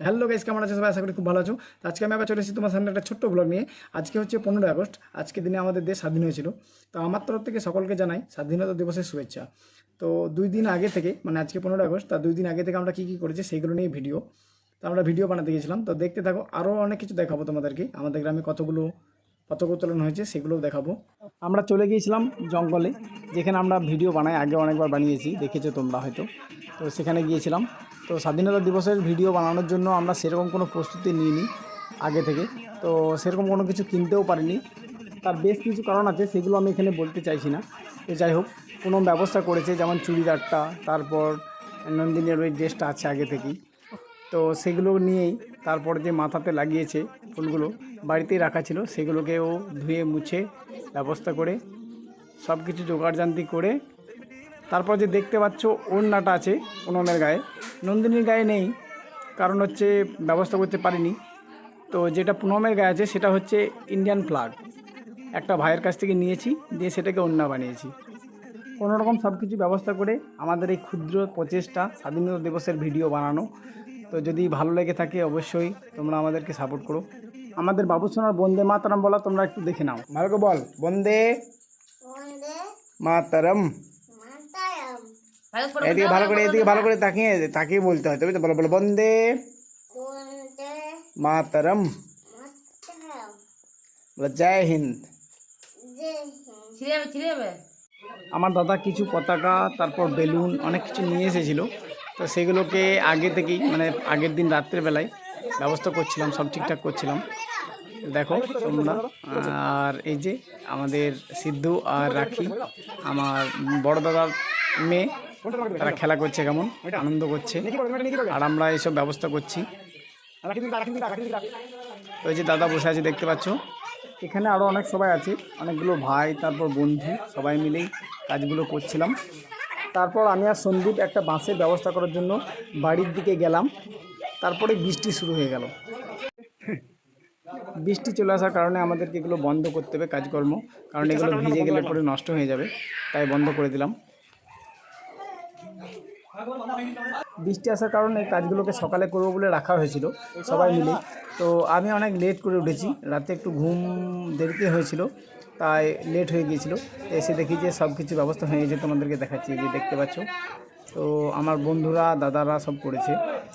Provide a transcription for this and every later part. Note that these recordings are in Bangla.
হ্যালো গাইস, কেমন আছো সবাই? আশা করি খুব ভালো আছো। আজকে আমি আবার চলে এসেছি তোমার সামনে একটা ছোট্ট ব্লগ নিয়ে। আজকে হচ্ছে পনেরোই আগস্ট। আজকে দিনে আমাদের দেশ স্বাধীন হয়েছিল। তো আমার তরফ থেকে সকলকে জানাই স্বাধীনতা দিবসের শুভেচ্ছা। তো দুই দিন আগে থেকে মানে আজকে পনেরোই আগস্ট, তা দুই দিন আগে থেকে আমরা কী কী করেছি সেইগুলো নিয়ে ভিডিও তো আমরা ভিডিও বানাতে গেছিলাম তো দেখতে থাকো আরও অনেক কিছু দেখাবো তোমাদেরকে। আমাদের গ্রামে কতগুলো পতাকা উত্তোলন হয়েছে, সেগুলোও দেখাবো। আমরা চলে গিয়েছিলাম জঙ্গলে, যেখানে আমরা ভিডিও বানাই, আগে অনেকবার বানিয়েছি, দেখেছ তোমরা হয়তো। তো সেখানে গিয়েছিলাম। তো স্বাধীনতা দিবসের ভিডিও বানানোর জন্য আমরা সেরকম কোনো প্রস্তুতি নিইনি আগে থেকে। তো সেরকম কোনো কিছু কিনতেও পারিনি। তার বেশ কিছু কারণ আছে, সেগুলো আমি এখানে বলতে চাইছি না। তো যাই হোক, কোনো ব্যবস্থা করেছে, যেমন চুড়িদারটা, তারপর নন্দিনীর ওই ড্রেসটা আছে আগে থেকেই। তো সেগুলো নিয়েই তারপর যে মাথাতে লাগিয়েছে ফুলগুলো বাড়িতেই রাখা ছিল সেগুলোকেও ধুয়ে, মুছে ব্যবস্থা করে সব কিছু জোগাড়জান্তি করে তারপর যে দেখতে পাচ্ছ ওড়নাটা আছে পুনমের গায়ে। নন্দিনীর গায়ে নেই, কারণ হচ্ছে ব্যবস্থা করতে পারিনি। তো যেটা পুনমের গায়ে আছে সেটা হচ্ছে ইন্ডিয়ান ফ্ল্যাগ একটা ভাইয়ের কাছ থেকে নিয়েছি, দিয়ে সেটাকে ওড়না বানিয়েছি। কোনো রকম সব কিছু ব্যবস্থা করে আমাদের এই ক্ষুদ্র প্রচেষ্টা, স্বাধীনতা দিবসের ভিডিও বানানো। তো যদি ভালো লেগে থাকে অবশ্যই তোমরা আমাদেরকে সাপোর্ট করো। আমাদের বাবুসোনার বন্দে মাতারাম বলা তোমরা একটু দেখে নাও। ভালো বল বন্দে বন্দে মাতারাম। মাতারাম। এদিকে ভালো করে এদিকে ভালো করে তাকিয়ে তাকিয়ে বলতে হয় তবে তো বলো বলো বন্দে বন্দে মাতারাম। বলো জয় হিন্দ। আমার দাদা কিছু পতাকা তারপর বেলুন অনেক কিছু নিয়ে এসেছিল। তো সেগুলোকে আগে থেকেই মানে আগের দিন রাত্রেবেলায় ব্যবস্থা করছিলাম, সব ঠিকঠাক করছিলাম। দেখো তোমরা, আর এই যে আমাদের সিদ্ধু আর রাখি, আমার বড় দাদার মেয়ে, তারা খেলা করছে কেমন, আনন্দ করছে। আর আমরা এইসব ব্যবস্থা করছি। ওই যে দাদা বসে আছে, দেখতে পাচ্ছ। এখানে আরও অনেক সবাই আছে, অনেকগুলো ভাই, তারপর বন্ধু, সবাই মিলেই কাজগুলো করছিলাম। তারপর আমি আর সন্দীপ একটা বাসের ব্যবস্থা করার জন্য বাড়ির দিকে গেলাম। তারপরে বৃষ্টি শুরু হয়ে গেল। বৃষ্টি চলে আসার কারণে আমাদেরকে এগুলো বন্ধ করতে হবে কাজকর্ম। কারণ এগুলো ভিজে গেলে পরে নষ্ট হয়ে যাবে, তাই বন্ধ করে দিলাম। বৃষ্টি আসার কারণে কাজগুলোকে সকালে করব বলে রাখা হয়েছিল সবাই মিলে। তো আমি অনেক লেট করে উঠেছি, রাতে একটু ঘুম দেরিতে হয়েছিল। তাই লেট হয়ে গিয়েছিল। এসে দেখি যে সব কিছু ব্যবস্থা হয়ে গেছে, তোমাদেরকে দেখাচ্ছি যে দেখতে পাচ্ছ। তো আমার বন্ধুরা, দাদারা সব করেছে,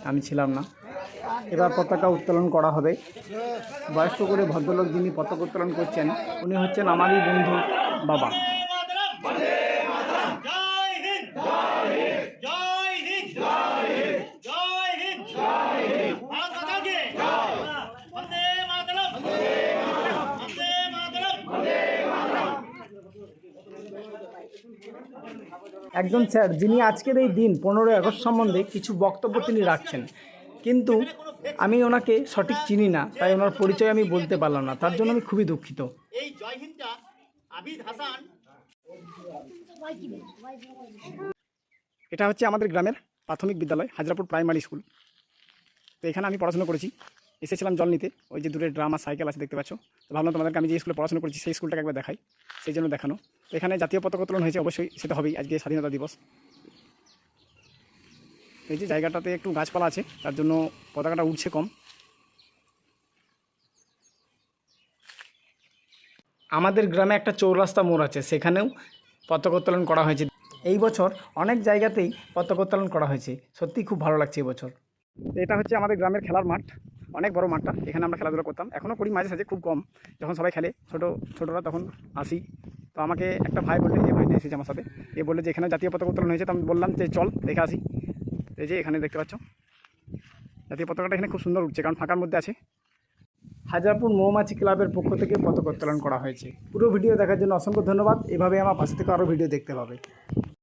আমি ছিলাম না। এবার পতাকা উত্তোলন করা হবে। বয়স্ক করে ভদ্রলোক যিনি পতাকা উত্তোলন করছেন, উনি হচ্ছেন আমারই বন্ধু বাবা জয় হিন্দ জয় হিন্দ জয় হিন্দ জয় হিন্দ জয় হিন্দ ভারত মাতা কি বন্দে মাতরম বন্দে মাতরম একজন স্যার যিনি আজকের এই দিন পনেরোই আগস্ট সম্বন্ধে কিছু বক্তব্য তিনি রাখছেন। কিন্তু আমি ওনাকে সঠিক চিনি না তাই ওনার পরিচয় আমি বলতে পারলাম না। তার জন্য আমি খুবই দুঃখিত। এই জয় হিন্দটা আবিদ হাসান। এটা হচ্ছে আমাদের গ্রামের প্রাথমিক বিদ্যালয় হাজরাপুর প্রাইমারি স্কুল। তো এখানে আমি পড়াশোনা করেছি। এসেছিলাম জল নিতে। ওই যে দূরে ড্রামা সাইকেল আছে দেখতে পাচ্ছ। তো ভাবলাম তোমাদেরকে আমি যে স্কুলে পড়াশোনা করেছি সেই স্কুলটাকে একবার দেখাই। সেই জন্য দেখানো। তো এখানে জাতীয় পতাকা উত্তোলন হয়েছে, অবশ্যই সেটা হবেই। আজকে স্বাধীনতা দিবস। এই যে জায়গাটাতে একটু গাছপালা আছে, তার জন্য পতাকাটা উঠছে কম। আমাদের গ্রামে একটা চৌরাস্তা মোড় আছে, সেখানেও পতাকা উত্তোলন করা হয়েছে। এই বছর অনেক জায়গাতেই পতাকা উত্তোলন করা হয়েছে। সত্যিই খুব ভালো লাগছে এবছর এটা হচ্ছে আমাদের গ্রামের খেলার মাঠ, অনেক বড় মাঠটা। এখানে আমরা খেলাধুলা করতাম। এখনও করি মাঝে সাঝে, খুব কম। যখন সবাই খেলে, ছোটো, ছোটোরা তখন আসি। তো আমাকে একটা ভাই বললে যে ভাইটা এসেছে আমার সাথে, এ বলল যে এখানে জাতীয় পতাকা উত্তোলন হয়েছে, তো আমি বললাম যে চল, দেখে আসি। এই যে এখানে দেখতে পাচ্ছ, জাতীয় পতাকাটা এখানে খুব সুন্দর উঠছে, কারণ ফাঁকার মধ্যে আছে। হাজারপুর মৌমাছি ক্লাবের পক্ষ থেকে পতাকা উত্তোলন করা হয়েছে। পুরো ভিডিও দেখার জন্য অসংখ্য ধন্যবাদ। এভাবে আমার পাশে থেকে আরও ভিডিও দেখতে পাবে।